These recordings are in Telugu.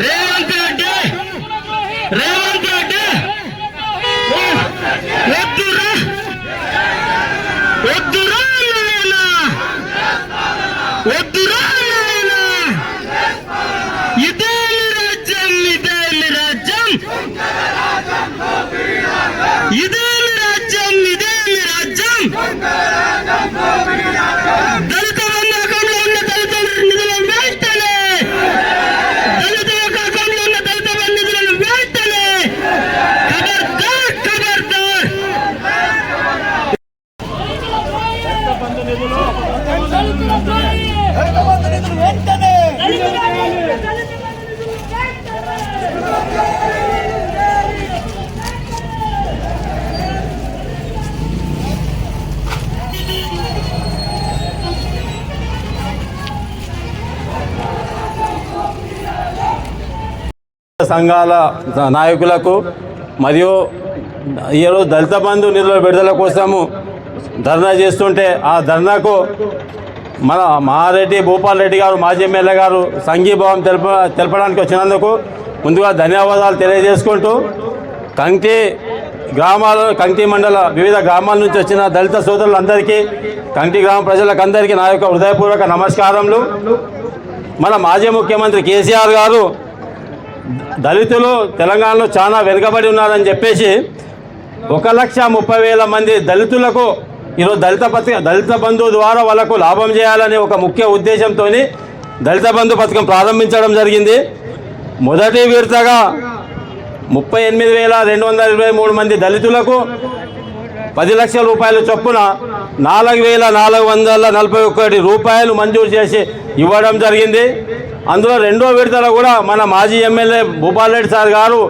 రేవంత్ రెడ్డి రేవంత్ రెడ్డి ఓ, వద్దురా వద్దురా నాయనా వద్దురా నాయనా ఇదే మీ రాజ్యం ఇదే మీ రాజ్యం ఇదే మీ రాజ్యం ఇదే మీ రాజ్యం సంఘాల నాయకులకు మరియు ఈరోజు దళిత బంధు నిధుల విడుదల కోసము ధర్నా చేస్తుంటే ఆ ధర్నాకు మన మహారెడ్డి భూపాల్ రెడ్డి గారు మాజీ ఎమ్మెల్యే గారు సంఘీభావం తెలప తెలపడానికి వచ్చినందుకు ముందుగా ధన్యవాదాలు తెలియజేసుకుంటూ కంకి గ్రామాల కంకి మండల వివిధ గ్రామాల నుంచి వచ్చిన దళిత సోదరులందరికీ కంకి గ్రామ ప్రజలకందరికీ నా యొక్క హృదయపూర్వక నమస్కారములు. మన మాజీ ముఖ్యమంత్రి కేసీఆర్ గారు దళితులు తెలంగాణలో చాలా వెనుకబడి ఉన్నారని చెప్పేసి ఒక లక్ష ముప్పై వేల మంది దళితులకు ఈరోజు దళిత పథకం దళిత బంధువు ద్వారా వాళ్ళకు లాభం చేయాలనే ఒక ముఖ్య ఉద్దేశంతో దళిత బంధు పథకం ప్రారంభించడం జరిగింది. మొదటి విడతగా ముప్పై ఎనిమిది వేల రెండు వందల ఇరవై మూడు మంది దళితులకు పది లక్షల రూపాయల చొప్పున నాలుగు వేల నాలుగు వందల నలభై ఒకటి రూపాయలు మంజూరు చేసి ఇవ్వడం జరిగింది. అందులో రెండో విడతలో కూడా మన మాజీ ఎమ్మెల్యే భూపాల్ రెడ్డి సార్ గారు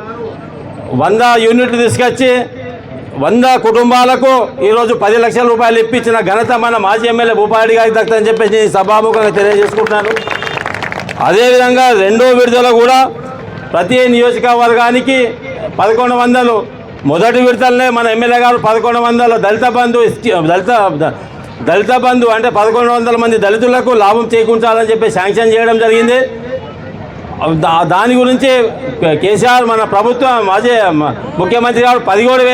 వంద యూనిట్లు తీసుకొచ్చి వంద కుటుంబాలకు ఈరోజు పది లక్షల రూపాయలు ఇప్పించిన ఘనత మన మాజీ ఎమ్మెల్యే భూపాల్ రెడ్డి గారికి దక్కుతుందని చెప్పేసి సభాముఖంగా తెలియజేసుకుంటున్నాను. అదేవిధంగా రెండో విడతలో కూడా ప్రతి నియోజకవర్గానికి పదకొండు వందలు. మొదటి విడతలనే మన ఎమ్మెల్యే గారు పదకొండు వందలు. దళిత బంధు దళిత దళిత బంధు అంటే పదకొండు వందల మంది దళితులకు లాభం చేకూర్చాలని చెప్పి శాంక్షన్ చేయడం జరిగింది. దాని గురించి కేసీఆర్ మన ప్రభుత్వం మాజీ ముఖ్యమంత్రి గారు పదిహేడు వేల